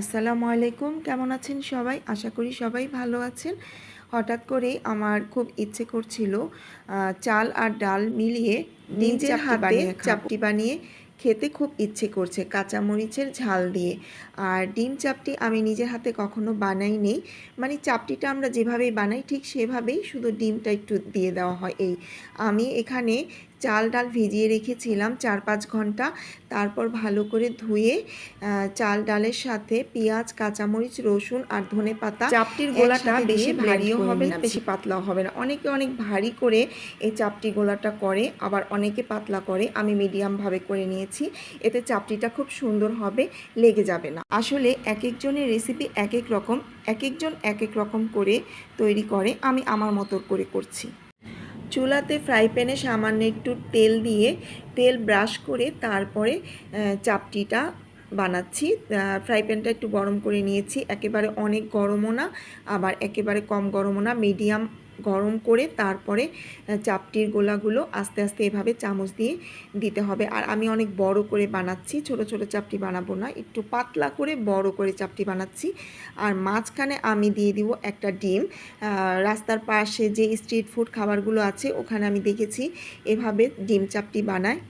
আসসালামু আলাইকুম কেমন আছেন সবাই? আশা করি সবাই ভালো আছেন। হঠাৎ করে আমার খুব ইচ্ছে করছিল চাল আর ডাল মিলিয়ে নিজের হাতে চাপটি বানিয়ে খেতে খুব ইচ্ছে করছে কাঁচামরিচের ঝাল দিয়ে। আর ডিম চাপটি আমি নিজের হাতে কখনো বানাইনি মানে চাপটিটা আমরা যেভাবেই বানাই ঠিক সেভাবেই শুধু ডিমটা একটু দিয়ে দেওয়া হয়। এই আমি এখানে চাল ডাল ভিজিয়ে রেখেছিলাম চার পাঁচ ঘণ্টা। তারপর ভালো করে ধুয়ে চাল ডালের সাথে পেঁয়াজ কাঁচামরিচ রসুন আর ধনে পাতা চাপটির গোলাটা বেশি ভারীও হবে না বেশি পাতলাও হবে না। অনেকে অনেক ভারী করে এই চাপটি গোলাটা করে আবার অনেকে পাতলা করে আমি মিডিয়ামভাবে করে নিয়েছি। এতে চাপটিটা খুব সুন্দর হবে লেগে যাবে না। আসলে এক একজনের রেসিপি এক এক রকম এক একজন এক এক রকম করে তৈরি করে আমি আমার মতো করে করছি। চুলাতে ফ্রাই প্যানে সামান্য একটু তেল দিয়ে, তেল ব্রাশ করে তারপরে চাপটিটা বানাচ্ছি। ফ্রাই প্যানটা একটু গরম করে নিয়েছি। একেবারে অনেক গরমও না, আবার একেবারে কম গরমও না মিডিয়াম গরম করে তারপরে চাপটির গোলাগুলো আস্তে আস্তে এভাবে চামচ দিয়ে দিতে হবে। আর আমি অনেক বড় করে বানাচ্ছি, ছোট ছোট চাপটি বানাবো না, একটু পাতলা করে বড় করে চাপটি বানাচ্ছি। আর মাঝখানে আমি দিয়ে দিব একটা ডিম। রাস্তার পাশে যে স্ট্রিট ফুড খাবারগুলো আছে, ওখানে আমি দেখেছি এভাবে ডিম চাপটি বানায়।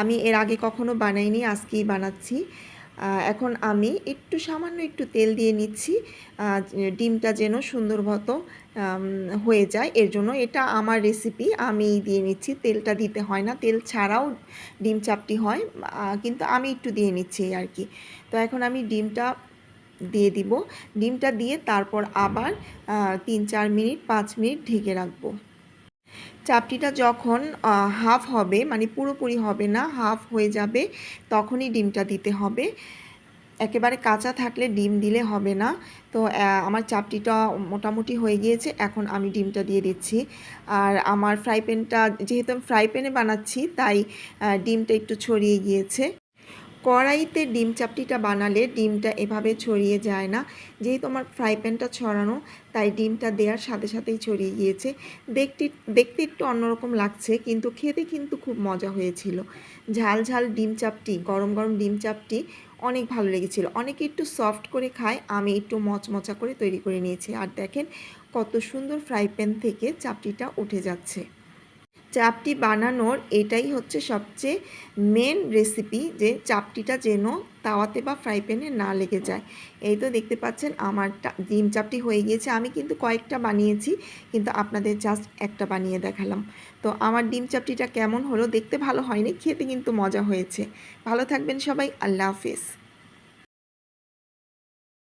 আমি এর আগে কখনো বানাইনি, আজকেই বানাচ্ছি। এখন আমি একটু সামান্য একটু তেল দিয়ে নিচ্ছি। ডিমটা যেন সুন্দর মতো হয়ে যায়। এর জন্য এটা আমার রেসিপি আমি দিয়ে নিচ্ছি। তেলটা দিতে হয় না। তেল ছাড়াও ডিম চাপটি হয়। কিন্তু আমি একটু দিয়ে নিচ্ছি আর কি। তো এখন আমি ডিমটা দিয়ে দিব। ডিমটা দিয়ে তারপর আবার তিন চার মিনিট, পাঁচ মিনিট ঢেকে রাখব। চাপটিটা যখন হাফ হবে মানে পুরোপুরি হবে না হাফ হয়ে যাবে, তখনই ডিমটা দিতে হবে। একেবারে কাঁচা থাকলে ডিম দিলে হবে না। তো আমার চাপটিটা মোটামুটি হয়ে গিয়েছে, এখন আমি ডিমটা দিয়ে দিচ্ছি। আর আমার ফ্রাই প্যানটা, যেহেতু আমি ফ্রাই প্যানে বানাচ্ছি, তাই ডিমটা একটু ছড়িয়ে গিয়েছে। কড়াইতে ডিম চাপটিটা বানালে ডিমটা এভাবে ছড়িয়ে যায় না। যেহেতু আমার ফ্রাই প্যানটা ছড়ানো, তাই ডিমটা দেওয়ার সাথে সাথেই ছড়িয়ে গিয়েছে। দেখতে দেখতে একটু অন্যরকম লাগছে, কিন্তু খেতে কিন্তু খুব মজা হয়েছিল। ঝাল ঝাল ডিম চাপটি, গরম গরম ডিম চাপটি অনেক ভালো লেগেছিল। অনেকে একটু সফট করে খায়, আমি একটু মচমচা করে তৈরি করে নিয়েছি। আর দেখেন কত সুন্দর ফ্রাই প্যান থেকে চাপটিটা উঠে যাচ্ছে। চাপটি বানানোর এটাই হচ্ছে সবচেয়ে মেন রেসিপি যে চাপটিটা যেন তাওয়াতে বা ফ্রাই প্যানে না লেগে যায়। এই তো দেখতে পাচ্ছেন আমার ডিম চাপটি হয়ে গিয়েছে। আমি কিন্তু কয়েকটা বানিয়েছি, কিন্তু আপনাদের জাস্ট একটা বানিয়ে দেখালাম। তো আমার ডিম চাপটিটা কেমন হলো দেখতে ভালো হয়নি, খেতে কিন্তু মজা হয়েছে। ভালো থাকবেন সবাই, আল্লাহ হাফেজ।